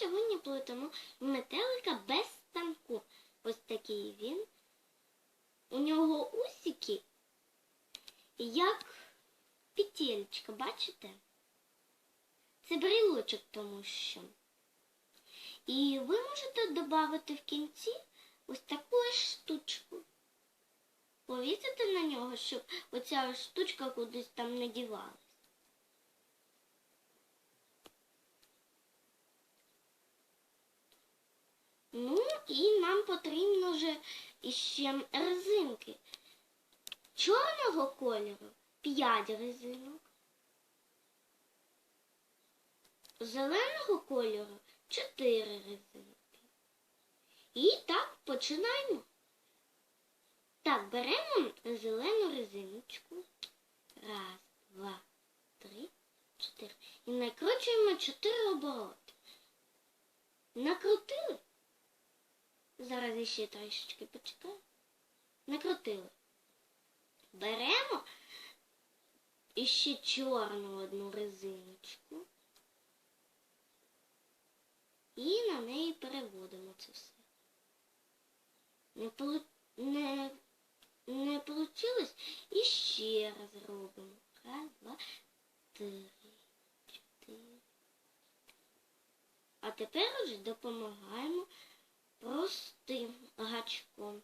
сьогодні плетемо метелика без станку. Ось такий він. У нього усики, як петелька, бачите? Це брілочок, тому що. І ви можете додати в кінці ось таку штучку. Повісити на нього, щоб оця штучка кудись там не дівалась. Ну і нам потрібно вже іще резинки. Чорного кольору 5 резинок. Зеленого кольору 4 резинки. І так починаємо. Так, беремо зелену резиночку. Раз, два, три, чотири. І накручуємо чотири обороти. Накрутили. Зараз іще трішечки почекаю. Накрутили. Беремо іще чорну одну резиночку. І на неї переводимо це все. Не, полу... не... і ще раз робимо. Раз, два, три, чотири. А тепер вже допомагаємо простим гачком.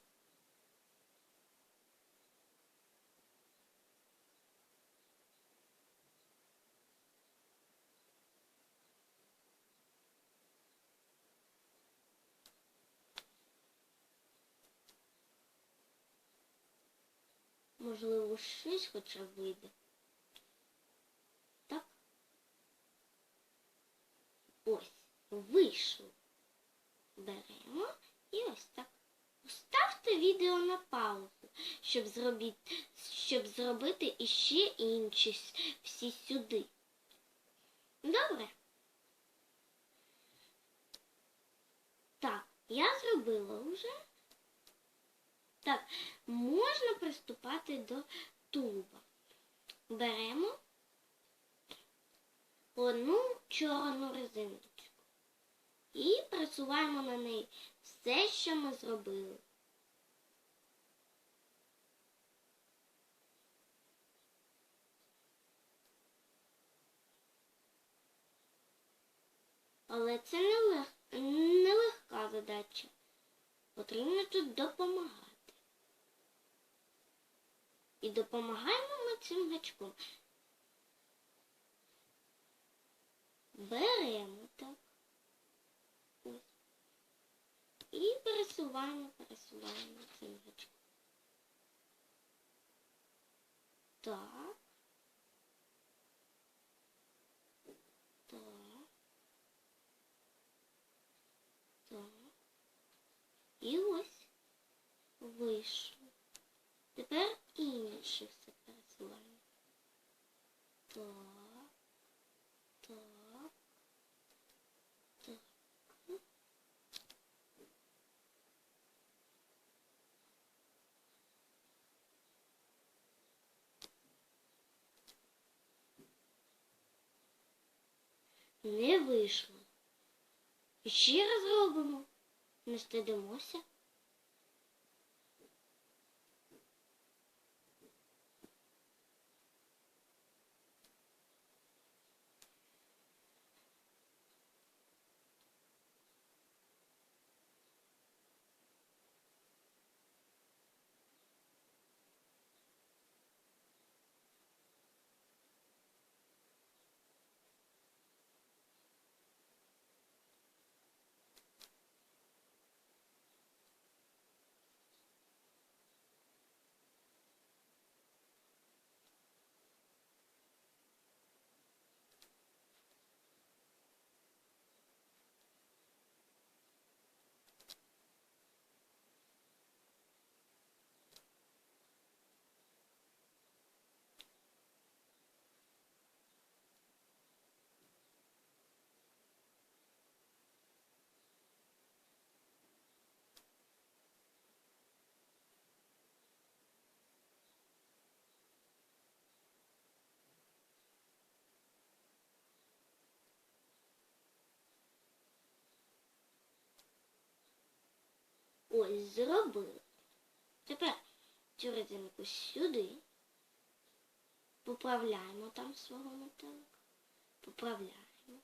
Можливо, щось хоча вийде. Так. Ось, вийшло. Беремо і ось так. Ставте відео на паузу, щоб зробити, щоб зробити іще інші всі сюди. Добре. Так, я зробила вже. Так, можна приступати до тулуба. Беремо одну чорну резиночку і присуваємо на неї все, що ми зробили. Але це не лег... нелегка задача. Потрібно тут допомагати. І допомагаємо ми цим гачком. Беремо так. Ось. І пересуваємо, пересуваємо цим гачком. Так. Так. І ось вийшло. Тепер інше все пересуваємо. Так. Так. Так. Не вийшло. Ще раз робимо. Не стидимося. Ось, зробили. Тепер цю резинку сюди. Поправляємо там свого метелика. Поправляємо.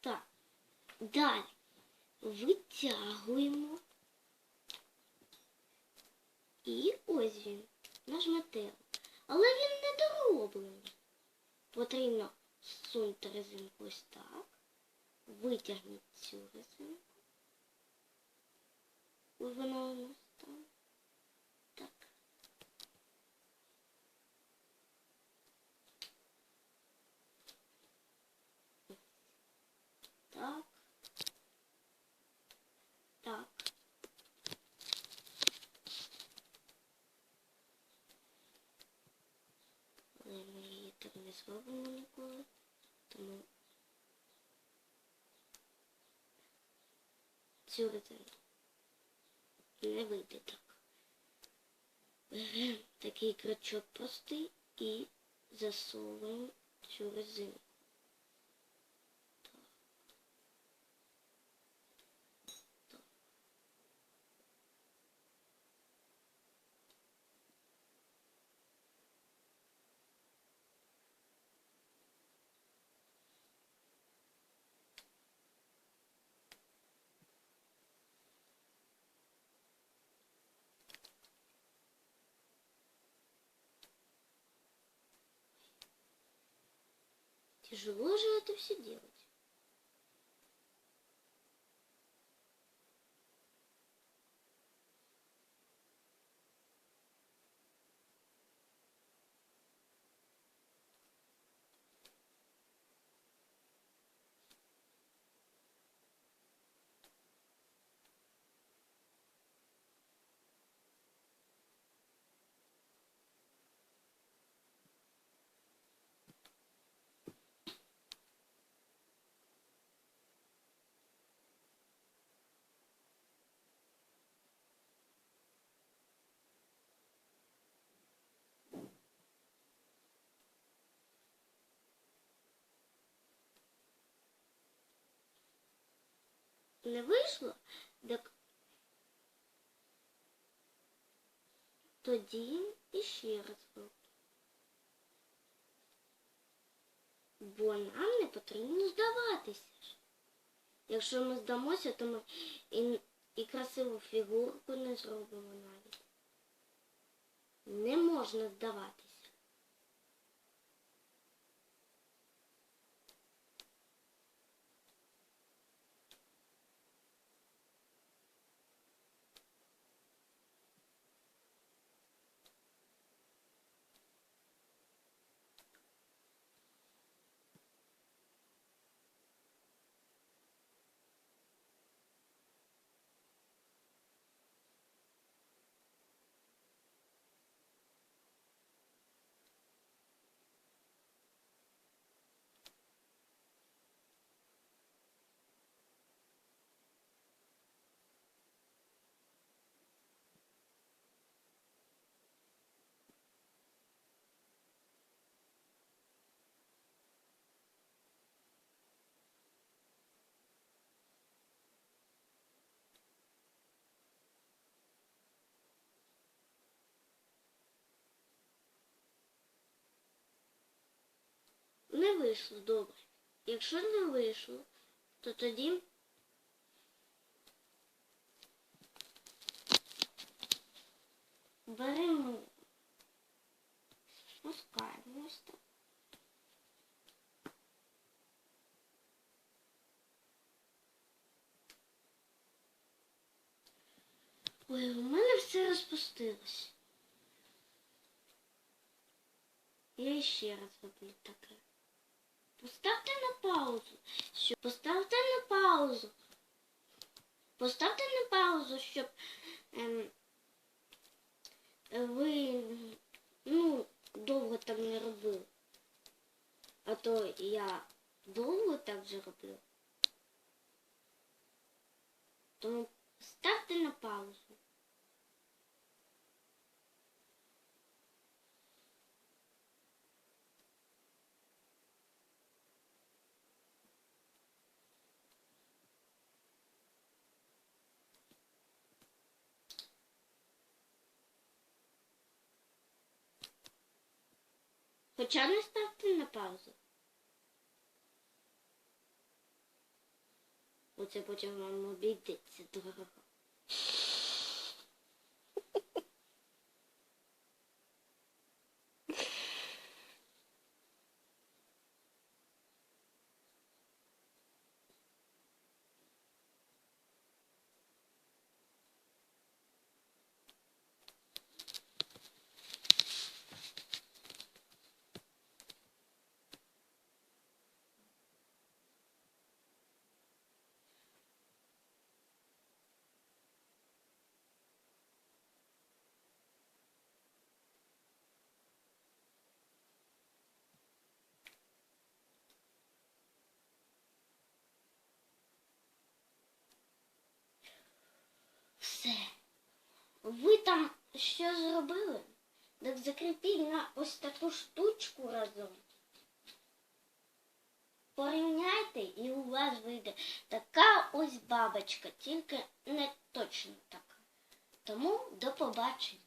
Так. Далі витягуємо. І ось він, наш метелик. Але він недороблений. Потрібно сунути резинку ось так. Витягніть цю резинку. Ось у нас там. Так. Так. Так. Ми її так не зробимо ніколи. Тому цю резинку не вийде так. Беремо такий крючок простий і засовуємо цю резинку. Тяжело же это все делать. Не вийшло, так тоді іще раз роблю. Бо нам не потрібно здаватися. ж. Якщо ми здамося, то ми і, і красиву фігурку не зробимо навіть. Не можна здаватися. Не вийшло добре. Якщо не вийшло, то тоді беремо, спускаємо ось так. Ой, у мене все розпустилось. Я ще раз роблю таке. Поставте на паузу. Що? Поставте на паузу. Поставте на паузу, щоб ем, ви ну, довго так не робили. А то я довго так вже роблю. Тому ставте на паузу. Хоча не ставте на паузу. Оце потім вам обійдеться дорого. Все. Ви там що зробили? Так закріпіть на ось таку штучку разом. Порівняйте і у вас вийде така ось бабочка, тільки не точно така. Тому до побачення.